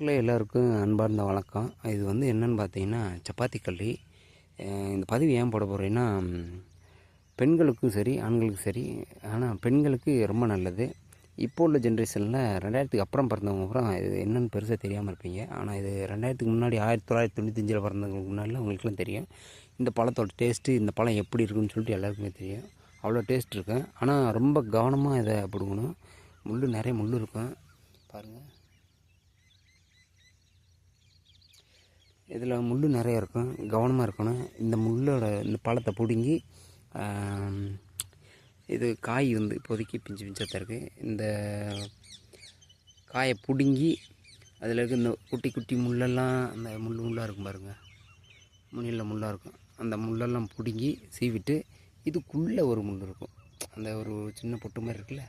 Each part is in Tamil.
மக்களே எல்லாருக்கும் அன்பார்ந்த வணக்கம். இது வந்து என்னென்னு பார்த்தீங்கன்னா சப்பாத்தி கல்லி. இந்த பதிவு ஏன் போட போகிறேன்னா பெண்களுக்கும் சரி ஆண்களுக்கும் சரி ஆனால் பெண்களுக்கு ரொம்ப நல்லது. இப்போ உள்ள ஜென்ரேஷனில் ரெண்டாயிரத்துக்கு அப்புறம் பிறந்தவங்க அப்புறம் இது என்னென்னு பெருசாக தெரியாமல் இருப்பீங்க. ஆனால் இது ரெண்டாயிரத்துக்கு முன்னாடி ஆயிரத்தி தொள்ளாயிரத்தி தொண்ணூத்தஞ்சில் பிறந்தவங்களுக்கு முன்னாடிலாம் உங்களுக்குலாம் தெரியும். இந்த பழத்தோட டேஸ்ட்டு இந்த பழம் எப்படி இருக்குன்னு சொல்லிட்டு எல்லாருக்குமே தெரியும். அவ்வளோ டேஸ்ட் இருக்கும் ஆனால் ரொம்ப கவனமாக இதை பிடுங்கணும். முள் நிறைய முள் இருக்கும். பாருங்கள் இதில் முள் நிறைய இருக்கும். கவனமாக இருக்கணும். இந்த முள்ளோட இந்த பழத்தை பிடுங்கி இது காய் வந்து இப்போதைக்கு பிஞ்சு பிஞ்சாக தான் இருக்குது இந்த காயை பிடுங்கி அதில் இருக்க இந்த குட்டி குட்டி முள்ளெல்லாம் அந்த முள் முள்ளாக இருக்கும் பாருங்கள் முனியில் முள்ளாக இருக்கும். அந்த முள்ளெல்லாம் பிடுங்கி சீவிட்டு இதுக்குள்ளே ஒரு முள் இருக்கும். அந்த ஒரு சின்ன பொட்டு மாதிரி இருக்குல்ல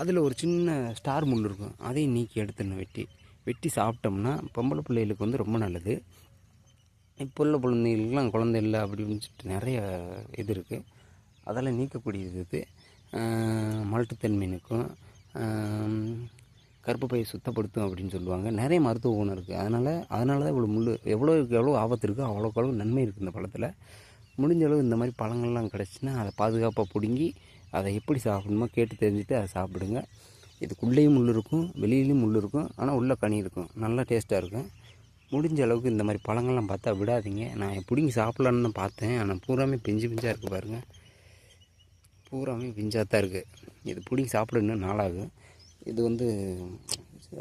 அதில் ஒரு சின்ன ஸ்டார் முள் இருக்கும். அதையும் நீக்கி எடுத்துடணும் வெட்டி வெட்டி சாப்பிட்டோம்னா பொம்பளை பிள்ளைகளுக்கு வந்து ரொம்ப நல்லது. இப்போ உள்ள குழந்தைகளுக்குலாம் குழந்தை இல்லை அப்படின்னு சொல்லிட்டு நிறைய இது இருக்குது அதெல்லாம் நீக்கக்கூடியது இது. ஆஹ் கருப்பு பையை கருப்பப்பையை சுத்தப்படுத்தும் அப்படின்னு சொல்லுவாங்க. நிறைய மருத்துவ குணம் இருக்குது அதனால் அதனால தான் இவ்வளோ முள் எவ்வளோக்கு எவ்வளோ ஆபத்து இருக்கோ அவ்வளோக்கு அளவு நன்மை இருக்குது இந்த பழத்தில். முடிஞ்ச அளவு இந்த மாதிரி பழங்கள்லாம் கிடச்சின்னா அதை பாதுகாப்பாக பிடுங்கி அதை எப்படி சாப்பிடணுமோ கேட்டு தெரிஞ்சுட்டு அதை சாப்பிடுங்க. இதுக்குள்ளேயும் முள் இருக்கும் வெளியிலையும் முள் இருக்கும் ஆனால் உள்ளே கனி இருக்கும். நல்லா டேஸ்ட்டாக இருக்கும். முடிஞ்ச அளவுக்கு இந்த மாதிரி பழங்கள்லாம் பார்த்தா விடாதீங்க. நான் பிடிங்கி சாப்பிட்லான்னு தான் பார்த்தேன். ஆனால் பூராமே பிஞ்சு பிஞ்சாக இருக்குது பாருங்கள் பூராமே பிஞ்சாக தான் இருக்குது இது பிடிங்கி சாப்பிட இன்னும் நாளாகும் இது வந்து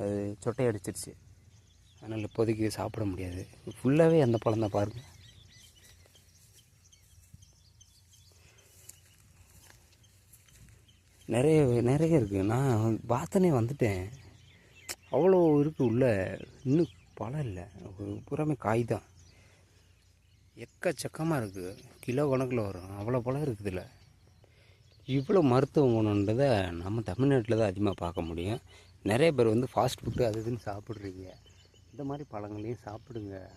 அது சொட்டை அடிச்சிருச்சு. அதனால் இப்போதைக்கு சாப்பிட முடியாது. ஃபுல்லாகவே அந்த பழம் தான் பாருங்கள் நிறைய நிறைய இருக்குது நான் பார்த்தனே வந்துட்டேன். அவ்வளோ இருக்குது உள்ள. இன்னும் பழம் இல்லை. பூராமே காய் தான். எக்கச்சக்கமாக இருக்குது கிலோ கணக்கில் வரும். அவ்வளோ பழம் இருக்குதுல்ல இவ்வளோ மருத்துவ குணன்றதை நம்ம தமிழ்நாட்டில் தான் அதிகமாக பார்க்க முடியும். நிறைய பேர் வந்து ஃபாஸ்ட் ஃபுட்டு அது இதுன்னு சாப்பிட்றீங்க. இந்த மாதிரி பழங்களையும் சாப்பிடுங்க.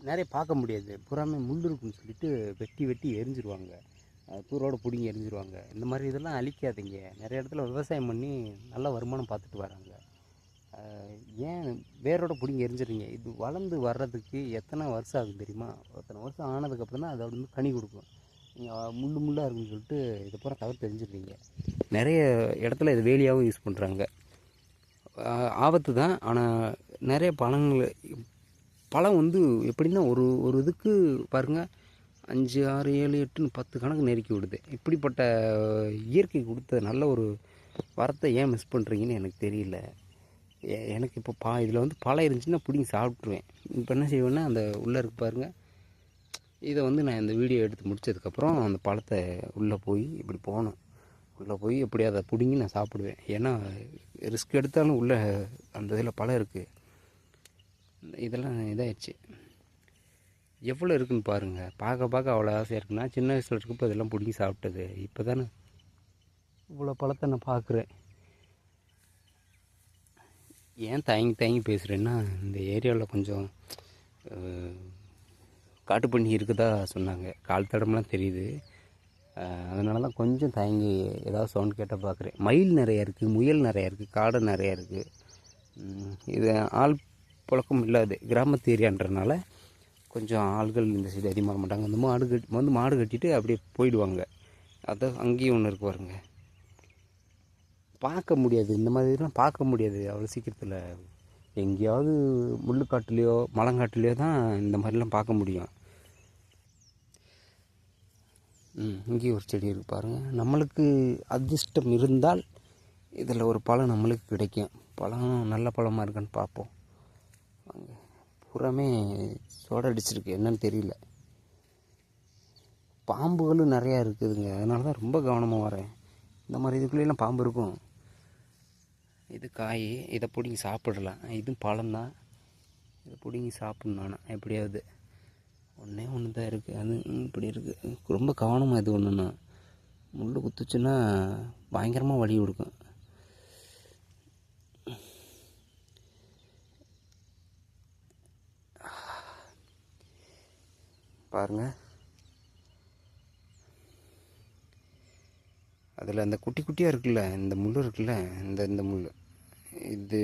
நிறைய பார்க்க முடியாது. பூராமே முள் இருக்குன்னு சொல்லிட்டு வெட்டி வெட்டி எரிஞ்சிருவாங்க. அஹ் தூரோட பிடிங்கி எரிஞ்சிருவாங்க. இந்த மாதிரி இதெல்லாம் அழிக்காதீங்க. நிறைய இடத்துல விவசாயம் பண்ணி நல்ல வருமானம் பார்த்துட்டு வராங்க. ஏன் வேரோட பிடிங்கி எரிஞ்சிடுறீங்க? இது வளர்ந்து வர்றதுக்கு எத்தனை வருஷம் ஆகும் தெரியுமா? எத்தனை வருஷம் ஆனதுக்கப்புறம் தான் அதை வந்து கனி கொடுக்கும். நீங்கள் முள்ளு முள்ளாக இருக்குன்னு சொல்லிட்டு இதை பூரா தவிர்த்து தெரிஞ்சிடுறீங்க நிறைய இடத்துல இது வேலியாகவும் யூஸ் பண்ணுறாங்க ஆபத்து தான். ஆனால் நிறைய பழங்கள் பழம் வந்து எப்படின்னா ஒரு ஒரு இதுக்கு பாருங்கள் அஞ்சு ஆறு ஏழு எட்டுன்னு பத்து கணக்கு நெருக்கி விடுது. இப்படிப்பட்ட இயற்கை கொடுத்த நல்ல ஒரு வரத்தை ஏன் மிஸ் பண்ணுறீங்கன்னு எனக்கு தெரியல. எனக்கு இப்போ பா இதில் வந்து பழம் இருந்துச்சுன்னா பிடிங்கி சாப்பிட்ருவேன் இப்போ என்ன செய்வேன்னா அந்த உள்ளே இருக்கு பாருங்கள் இதை வந்து நான் இந்த வீடியோ எடுத்து முடிச்சதுக்கப்புறம் அந்த பழத்தை உள்ளே போய் இப்படி போகணும் உள்ளே போய் எப்படியாவது அதை பிடுங்கி நான் சாப்பிடுவேன். ஏன்னா ரிஸ்க் எடுத்தாலும் உள்ளே அந்த இதில் பழம் இருக்குது இதெல்லாம் இதாகிடுச்சு எவ்வளோ இருக்குன்னு பாருங்கள் பார்க்க பார்க்க அவ்வளோ ஆசையாக இருக்குன்னா சின்ன வயசில் இருக்கப்போ இதெல்லாம் பிடிங்கி சாப்பிட்டது. இப்போ தானே இவ்வளோ பழத்தை நான் பார்க்குறேன் ஏன் தயங்கி தயங்கி பேசுகிறேன்னா இந்த ஏரியாவில் கொஞ்சம் காட்டு காட்டுப்பண்ணி இருக்குதா சொன்னாங்க. கால் தடம்லாம் தெரியுது. அதனால தான் கொஞ்சம் தயங்கி ஏதாவது சவுண்ட் கேட்டால் பார்க்குறேன் மயில் நிறையா இருக்குது முயல் நிறையா இருக்குது காடை நிறையா இருக்குது இது ஆள் புழக்கம் இல்லாது. கிராமத்து ஏரியான்றனால கொஞ்சம் ஆள்கள் இந்த சைடு அதிகமாக மாட்டாங்க. வந்து மாடு கட்டி வந்து மாடு கட்டிட்டு அப்படியே போயிடுவாங்க. அதான் அங்கேயும் ஒன்று இருக்கு பாருங்கள் பார்க்க முடியாது. இந்த மாதிரிலாம் பார்க்க முடியாது. அவ்வளோ சீக்கிரத்தில் எங்கேயாவது முள்ளுக்காட்டுலேயோ மலங்காட்டுலேயோ தான் இந்த மாதிரிலாம் பார்க்க முடியும். ம் இங்கேயும் ஒரு செடி இருக்கு பாருங்கள் நம்மளுக்கு அதிர்ஷ்டம் இருந்தால் இதில் ஒரு பழம் நம்மளுக்கு கிடைக்கும். பழம் நல்ல பழமாக இருக்கான்னு பார்ப்போம். வாங்க பூராமே சோட அடிச்சிருக்கு. என்னன்னு தெரியல. பாம்புகளும் நிறையா இருக்குதுங்க. அதனால தான் ரொம்ப கவனமாக வரேன். இந்த மாதிரி இதுக்குள்ளேலாம் பாம்பு இருக்கும். இது காய் இதை பிடிங்கி சாப்பிடலாம். இதுவும் பழம்தான். இதை பிடிங்கி சாப்பிட்ணும் ஆனால் எப்படியாவது. ஒன்றே ஒன்று தான் இருக்குது அது இப்படி இருக்குது ரொம்ப கவனமாக இது ஒன்றுன்னா முள் குத்துச்சுன்னா பயங்கரமாக வலி கொடுக்கும். பாருங்க. அதில் அந்த குட்டி குட்டியாக இருக்குல்ல இந்த முள் இருக்குல்ல இந்த இந்த முள் இது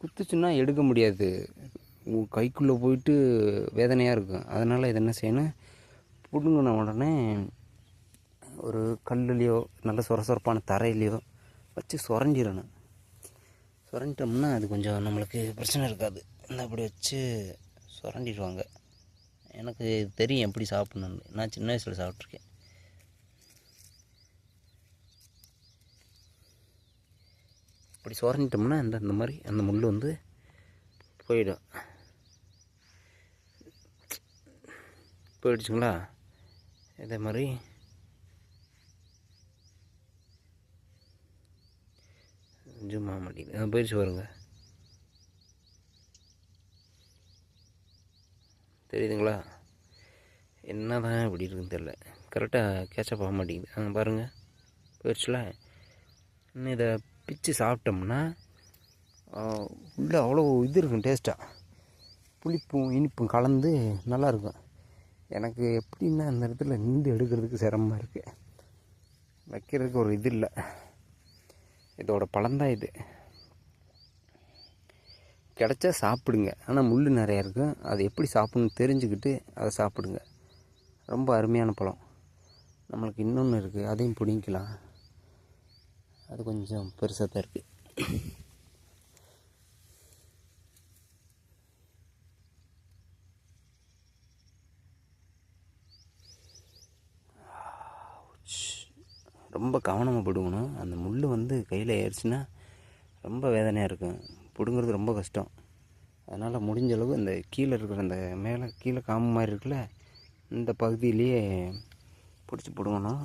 குத்துச்சுன்னா எடுக்க முடியாது. உ- கைக்குள்ளே போயிட்டு வேதனையாக இருக்கும். அதனால் இது என்ன செய்யணும்? பிடுங்கின உடனே ஒரு கல்லுலேயோ நல்ல சொர சொரப்பான தரையிலையோ வச்சு சொரஞ்சிடணும் சுரண்டிட்டோம்னா அது கொஞ்சம் நம்மளுக்கு பிரச்சனை இருக்காது. இந்த அப்படி வச்சு சொரண்டிடுவாங்க. எனக்கு தெரியும் எப்படி சாப்பிட்ணுன்னு நான் சின்ன வயசில் சாப்பிட்ருக்கேன் இப்படி சுரண்டிட்டோம்னா இந்த இந்த மாதிரி அந்த முள் வந்து போயிடும். போயிடுச்சுங்களா? இதே மாதிரி. ஜூம் ஆக மாட்டேங்குது ஆ, போயிடுச்சு பாருங்க. தெரியுதுங்களா? என்ன தான் இப்படி இருக்குன்னு தெரில கரெக்டாக கேட்சப் ஆக மாட்டேங்குது. ஆ பாருங்கள் போயிடுச்சுல? இன்னும் இதை பிச்சு சாப்பிட்டோம்னா உள்ளே அவ்வளோ இது இருக்கும் டேஸ்ட்டாக புளிப்பும் இனிப்பும் கலந்து நல்லாயிருக்கும் எனக்கு எப்படின்னா அந்த இடத்துல நின்று எடுக்கிறதுக்கு சிரமமாக இருக்குது வைக்கிறதுக்கு ஒரு இது இல்லை. இதோட பழந்தான் இது. கிடச்சா சாப்பிடுங்க. ஆனால் முள் நிறையா இருக்கும் அது எப்படி சாப்பிடணும்னு தெரிஞ்சுக்கிட்டு அதை சாப்பிடுங்க. ரொம்ப அருமையான பழம். நம்மளுக்கு இன்னொன்று இருக்குது அதையும் பிடிங்கிக்கலாம். அது கொஞ்சம் பெருசாக தான் இருக்குது ரொம்ப கவனமாக பிடுங்கணும். அந்த முள் வந்து கையில் ஏறிச்சுன்னா ரொம்ப வேதனையாக இருக்கும். பிடுங்கிறது ரொம்ப கஷ்டம். அதனால் முடிஞ்ச அளவு இந்த கீழே இருக்கிற அந்த மேலே கீழே காம்பு மாதிரி இருக்குல்ல இந்த பகுதியிலேயே பிடிச்சி பிடுங்கணும்.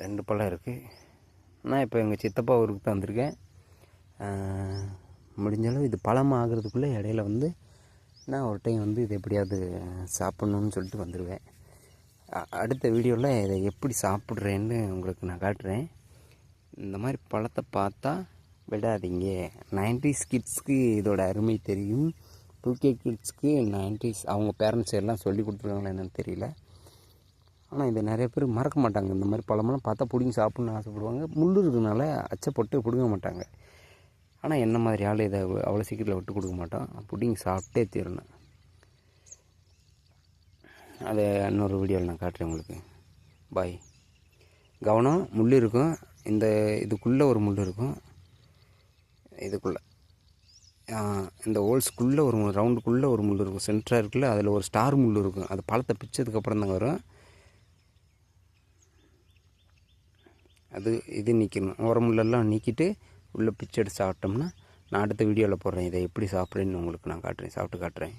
ரெண்டு பழம் இருக்குது நான் இப்போ எங்கள் சித்தப்பா ஊருக்கு தான் வந்திருக்கேன். முடிஞ்ச அளவு இது பழம் ஆகிறதுக்குள்ளே இடையில வந்து நான் ஒரு டைம் வந்து இது எப்படியாவது சாப்பிட்ணுன்னு சொல்லிட்டு வந்துடுவேன் அடுத்த வீடியோவில் இதை எப்படி சாப்பிட்றேன்னு உங்களுக்கு நான் காட்டுறேன். இந்த மாதிரி பழத்தை பார்த்தா விடாதீங்க. நைன்டிஸ் கிட்ஸ்க்கு இதோட அருமை தெரியும். டூ கே கிட்ஸ்க்கு நைன்டிஸ் அவங்க பேரண்ட்ஸ் எல்லாம் சொல்லி கொடுத்துருவாங்களா என்னென்னு தெரியல. ஆனால் இதை நிறைய பேர் மறக்க மாட்டாங்க. இந்த மாதிரி பழமெல்லாம் பார்த்தா பிடிங்கி சாப்பிட்ணுன்னு ஆசைப்படுவாங்க. முள் இருக்கிறதுனால அச்சப்பட்டு பிடுங்க மாட்டாங்க. ஆனால் என்ன மாதிரி ஆள் இதை அவ்வளோ சீக்கிரத்தில் விட்டு கொடுக்க மாட்டோம் பிடிங்கி சாப்பிட்டே தீரணும். அதை இன்னொரு வீடியோவில் நான் காட்டுறேன் உங்களுக்கு. பாய். கவனம் முள் இருக்கும். இந்த இதுக்குள்ளே ஒரு முள் இருக்கும். இதுக்குள்ளே. இந்த ஹோல்ஸ்க்குள்ளே ஒரு ரவுண்டுக்குள்ளே ஒரு முள் இருக்கும். சென்டராக இருக்குல்ல அதில் ஒரு ஸ்டார் முள் இருக்கும். அது பழத்தை பிச்சதுக்கப்புறம் தான் வரும். அது இது நீக்கணும். உரமுள்ளெல்லாம் நீக்கிட்டு உள்ளே பிச்சை எடுத்து சாப்பிட்டோம்னா நான் அடுத்த வீடியோவில் போடுறேன். இதை எப்படி சாப்பிட்றேன்னு உங்களுக்கு நான் காட்டுறேன். சாப்பிட்டு காட்டுறேன்.